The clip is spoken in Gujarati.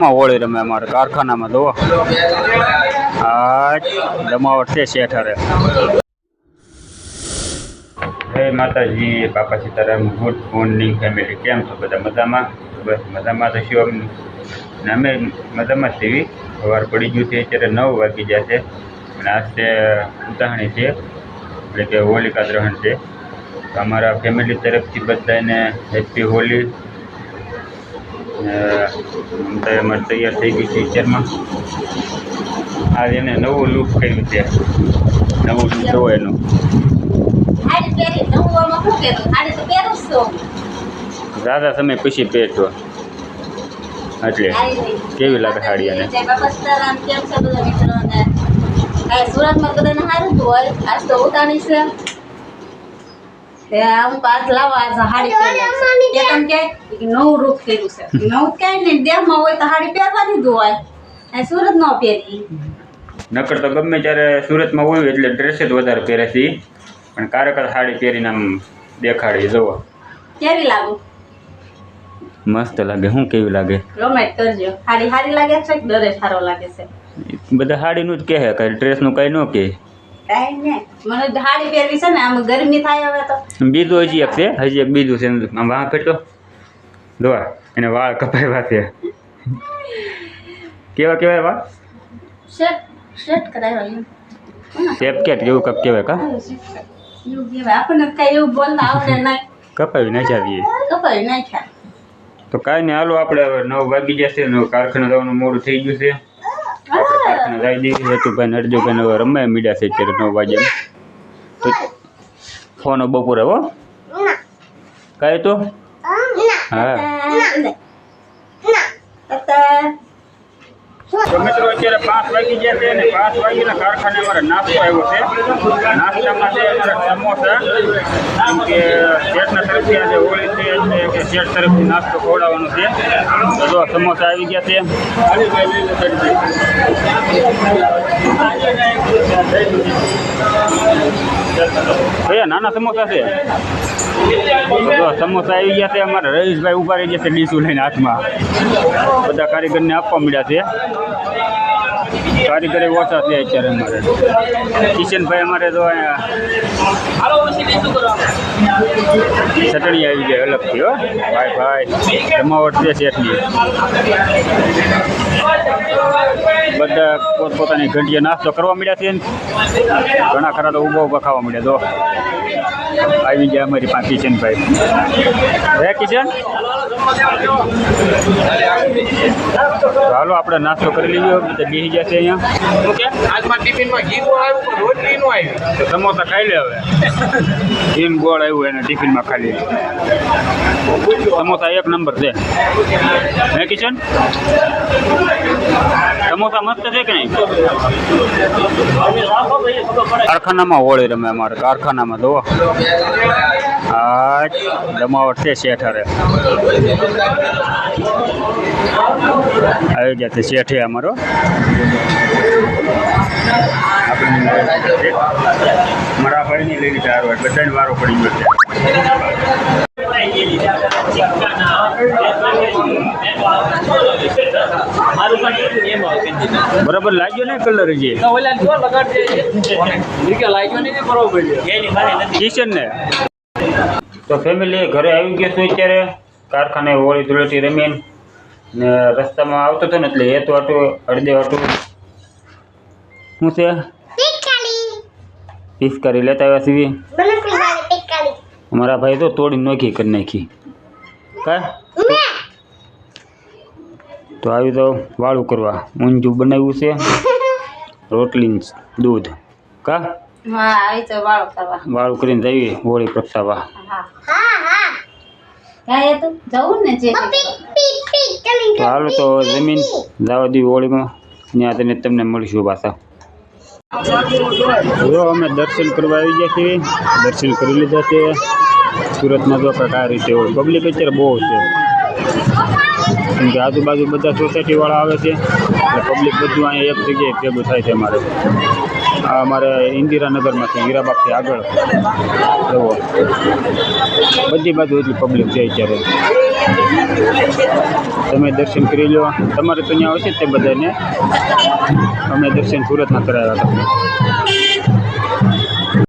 માં હોળી રમે અમારે, કારખાનામાં દો આ જમાવટ છે શેઠારે. જય માતાજી, બાપા સીતારામ, ગુડ મોર્નિંગ ફેમિલી. કેમ છો બધા? મજામાં? બસ મજામાં તો શિવમ ને અમે મજામાં જ છીએ. સવાર પડી ગયું છે, અત્યારે નવ વાગી ગયા છે. અને આજ તે ઉતાહણી છે, એટલે કે હોલિકા દહન છે. તો અમારા ફેમિલી તરફથી બધાને હેપી હોલી. ને આમ તો અમારે તૈયાર થઈ ગઈ છે કિચનમાં આજે એને નવું લુક કર્યું છે. નવું લુક જોવો એનું. દાદા તમે પછી પહેરતો એટલે કેવી લાગે સાડી એને? સુરતમાં બધાને સારું હોય. આજ તો ઉતાણી છે. હું પાછ લાવવા આજ હાડી પહેરી કેમ કે નવું રૂપ કર્યું છે. નવું કઈ નહીં દેહમાં હોય તો હાડી પહેરવાની જ હોય. આ સુરત નો પહેરી. નકર તો ગમે ત્યારે સુરતમાં હોય એટલે ડ્રેસ જ વધારે પહેરે છે પણ કારક જ સાડી પહેરીને આમ દેખાડી જોવો. કેવી લાગુ? મસ્ત લાગે શું કેવી લાગે? કરજો. હાડી સારી લાગે છે કે ડરે સારો લાગે છે? બધા સાડીનું જ કહે કઈ ડ્રેસનું કઈ ન કહે. મને તો પહેરવી છે ને આમ ગરમી થાય હવે તો. બીજું હજી એક છે હજી એક બીજું છે આમ વાહ જોવા એને વાળ કપાવ્યા છે. કેવા કેવાય વાળ? શર્ટ શર્ટ કરાવ્યો શેપ કેટ કેવું કપ કહેવાય કા? આપણને કઈ એવું બોલતા આવડે નહીં. કપાવી નાખ્યા નાખ્યા તો કાંઈ નહીં હાલો આપણે હવે નવ વાગી જશે કારખાના જવાનું મોડું થઈ ગયું છે. આપણે કારખાના જઈ દઈએ. હેતુભાઈ ને હવે રમાય મીડિયા છે અત્યારે નવ વાગે. તો ફોન બપોરે હો. કાંઈ તો હા. તો અત્યારે પાંચ વાગી ગયા છે અને પાંચ વાગીના કારખાને અમારે નાસ્તો આવ્યો છે. નાસ્તામાં છે અમારા સમોસા કેમ કે શેઠના તરફથી આજે હોળી છે કે શેઠ તરફથી નાસ્તો ખવડાવવાનો છે. તો સમોસા આવી ગયા છે. કયા નાના સમોસા છે? જો સમોસા આવી ગયા છે, અમારા રહીશભાઈ ઊભા રહી ગયા છે ડીશું લઈને હાથમાં. બધા કારીગરને આપવા મળ્યા છે. કારીગરે ઓછા છે અત્યારે અમારે. કિશનભાઈ અમારે તો ચટણી આવી જાય અલગથી, હો. ભાઈ ભાઈ, જમાવટ છે શેઠની બધા પોતપોતાની ઘંટીએ નાસ્તો કરવા મળ્યા છે ઘણા ખરા તો ઊભા ઊભા ખાવા મળ્યા તો આવી ગયા અમારી પાસે કિશનભાઈ. હે, કિશન? હાલો, આપણે નાસ્તો કરી લઈએ. બધા બેસી જશે અહીંયા. આજમાં ઘી તો સમોસા ખાઈ લે હવે. ઘીન ગોળ આવ્યું એને ટિફિનમાં ખાલી. સમોસા એક નંબર છે. હે કિશન? સમોસા મસ્ત છે કે કારખાનામાં હોળી રમે અમારે, કારખાનામાં દો આ જમાવટ છે શેઠારે આવી ગયા શેઠે અમારો. મારા ભાઈની લઈ લીધા હારો બધાને વારો પડી ગયો છે. બરાબર લાગ્યો ને કલર હજી? કિશન ને? તો ફેમિલી ઘરે આવી ગયો છું અત્યારે. કારખાને હોળી ધૂળેટી રમીને ને રસ્તામાં આવતો હતો ને એટલે એ તો હતું અડધે હતું શું છે? પિસ્કારી લેતા આવ્યા સીવી અમારા ભાઈ તો તોડી નોખી કરી નાખી. કા? તો આવી તો વાળું કરવા. ઊંધું બનાવ્યું છે. રોટલી ને દૂધ. કા? હા આવી તો વાળો કરવા. વાળું કરીને જઈએ હોળી પ્રગટાવવા. હા. કાંઈ હતું જવું ને જે તો હાલો તો જમીન જવા દઈએ હોળીમાં. ત્યાં તને તમને મળીશું પાછા. જો અમે દર્શન કરવા આવી ગયા છીએ. દર્શન કરી લીધા છે. સુરતમાં જો કંઈક રીતે હોય. પબ્લિક અત્યારે બહુ છે. કેમ કે આજુબાજુ બધા સોસાયટીવાળા આવે છે. એટલે પબ્લિક બધું અહીંયા એક જગ્યાએ ભેગું થાય છે અમારે. આ અમારે ઇન્દિરાનગરમાંથી, હીરાબાગથી આગળ. જવો બધી બાજુ એટલી પબ્લિક જાય ત્યારે તમે દર્શન કરી લો. તમારે તો અહીંયા આવશે તે બધાને. અમે દર્શન સુરતમાં કરાવ્યા હતા.